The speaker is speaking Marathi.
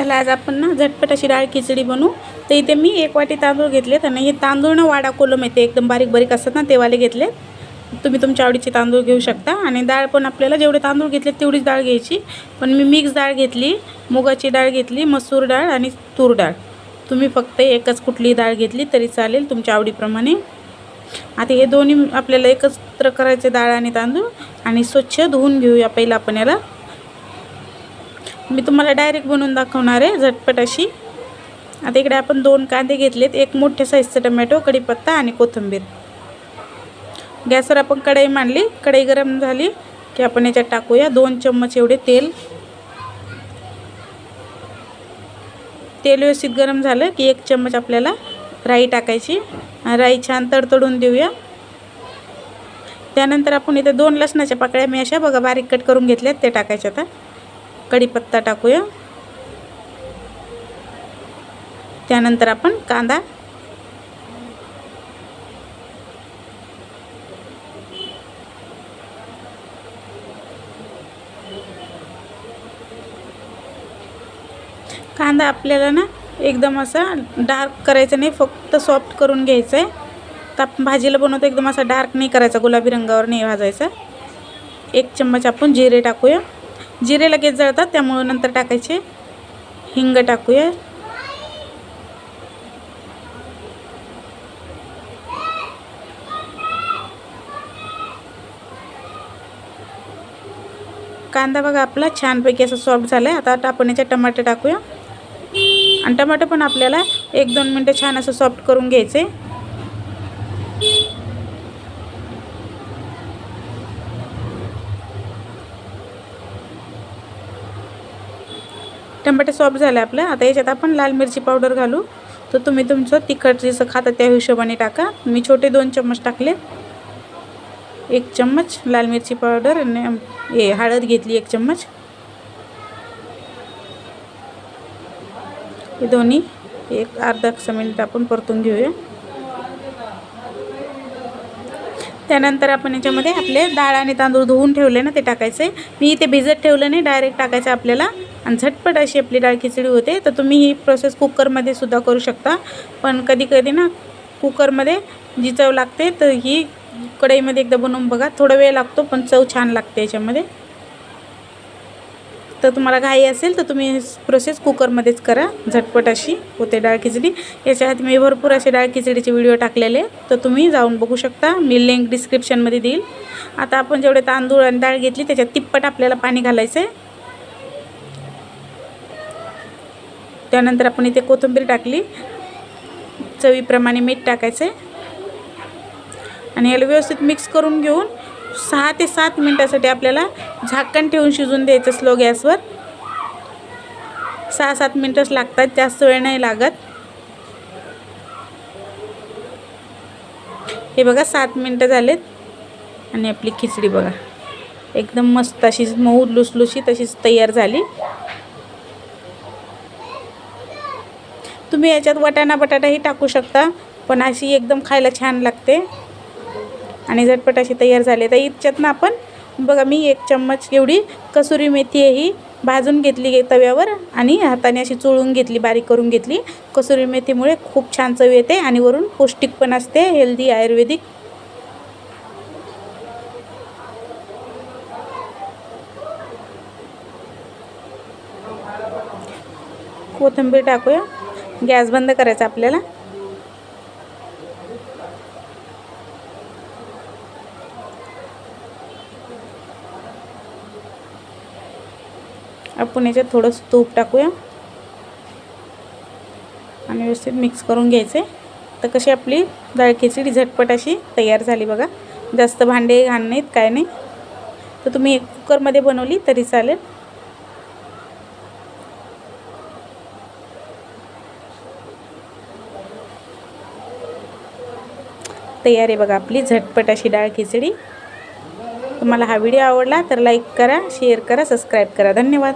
चला आज आपण ना झटपट अशी डाळ खिचडी बनवू. तर इथे मी एक वाटी तांदूळ घेतलेत आणि हे तांदूळ ना वाडा कोलम येते एकदम बारीक बारीक असतात ना तेवाले घेतलेत. घेतले तुम्ही तुमच्या आवडीचे तांदूळ घेऊ शकता आणि डाळ पण आपल्याला जेवढे तांदूळ घेतले तेवढीच डाळ घ्यायची. पण मी मिक्स डाळ घेतली मुगाची डाळ घेतली मसूर डाळ आणि तूर डाळ. तुम्ही फक्त एकच कुठली डाळ घेतली तरी चालेल तुमच्या आवडीप्रमाणे. आता हे दोन्ही आपल्याला एकत्र करायचे डाळ आणि तांदूळ आणि स्वच्छ धुवून घेऊया पहिला आपण याला. मी तुम्हाला डायरेक्ट बनवून दाखवणार आहे झटपट अशी. आता इकडे आपण दोन कांदे घेतलेत. एक मोठ्या साईजचा टमॅटो कढीपत्ता आणि कोथिंबीर. गॅसवर आपण कढई मांडली. कढई गरम झाली की आपण याच्यात टाकूया. दोन चम्मच एवढे तेल. तेल व्यवस्थित गरम झालं की एक चम्मच आपल्याला राई टाकायची. राई छान तडतडून देऊया. त्यानंतर आपण इथे दोन लसणाच्या पाकळ्या मी अशा बघा बारीक कट करून घेतल्यात ते टाकायच्या आता. कढीपत्ता टाकूया. त्यानंतर आपण कांदा. कांदा आपल्याला ना एकदम असा डार्क करायचा नाही फक्त सॉफ्ट करून घ्यायचं आहे तर आपण भाजीला बनवतो एकदम असा डार्क नाही करायचा गुलाबी रंगावर नाही भाजायचा. एक चम्मच आपण जिरे टाकूया. जिरे लगेच जळतात त्यामुळं नंतर टाकायचे हिंग टाकूया. कांदा बघा आपला छानपैकी असं सॉफ्ट झाला आहे आता आपण याच्यात टमाटे टाकूया. आणि टमाटर पण आपल्याला एक दोन मिनटं छान असं सॉफ्ट करून घ्यायचं. टमाटे सॉफ्ट झाले आपलं. आता याच्यात आपण लाल मिरची पावडर घालू. तर तुम्ही तुमचं तिखट जसं खाता त्या हिशोबाने टाका. मी छोटे दोन चम्मच टाकले. एक चम्मच लाल मिरची पावडर आणि हे हळद घेतली एक चम्मच. हे दोन्ही एक अर्धा मिनिट आपण परतून घेऊया. त्यानंतर आपण याच्यामध्ये आपले डाळ आणि तांदूळ धुवून ठेवले ना ते टाकायचे. मी इथे भिजत ठेवलं नाही डायरेक्ट टाकायचं आपल्याला. आणि झटपट अशी आपली डाळ खिचडी होते तर तुम्ही ही प्रोसेस कुकरमध्ये सुद्धा करू शकता. पण कधी कधी ना कुकरमध्ये जी चव लागते तर ही कढईमध्ये एकदा बनवून बघा. थोडा वेळ लागतो पण चव छान लागते याच्यामध्ये. तर तुम्हाला घाई असेल तर तुम्ही प्रोसेस कुकरमध्येच करा. झटपट अशी होते डाळ खिचडी. याच्या आधी मी भरपूर असे डाळ खिचडीचे व्हिडिओ टाकलेले तर तुम्ही जाऊन बघू शकता. मी लिंक डिस्क्रिप्शनमध्ये देईल. आता आपण जेवढे तांदूळ आणि डाळ घेतली त्याच्यात तिप्पट आपल्याला पाणी घालायचं आहे त्यानंतर आपण इथे कोथिंबीर टाकली. चवीप्रमाणे मीठ टाकायचं. आहे आणि याला व्यवस्थित मिक्स करून घेऊन सहा ते सात मिनटासाठी आपल्याला झाकण ठेवून शिजून द्यायचं स्लो गॅसवर सहा सात मिनटंच लागतात जास्त वेळ नाही लागत. हे बघा सात मिनटं झालेत. आणि आपली खिचडी बघा. एकदम मस्त अशी मऊ लुसलुशी तशीच तयार झाली. तुम्ही याच्यात वटाणा बटाटाही टाकू शकता पण अशी एकदम खायला छान लागते. आणि झटपट अशी तयार झाली. तर याच्यात ना आपण बघा मी एक चम्मच एवढी कसुरी मेथी ही भाजून घेतली तव्यावर आणि हाताने अशी चोळून घेतली बारीक करून घेतली. कसुरी मेथीमुळे खूप छान चव येते आणि वरून पौष्टिक पण असते हेल्दी आयुर्वेदिक. कोथिंबीर टाकूया. गॅस बंद करायचा आपल्याला? आपण याच्यात थोडंसं तूप टाकूया. आणि व्यवस्थित मिक्स करून घ्यायचे. तर कशी आपली डाळ खिचडी झटपट अशी तयार झाली बघा. जास्त भांडे घाण नाहीत काय नाही. तर तुम्ही कुकरमध्ये बनवली तरी चालेल. तयार आहे बघा आपली झटपट अशी डाळ खिचडी. तुम्हाला हा व्हिडिओ आवडला तर लाईक करा शेअर करा सबस्क्राईब करा. धन्यवाद.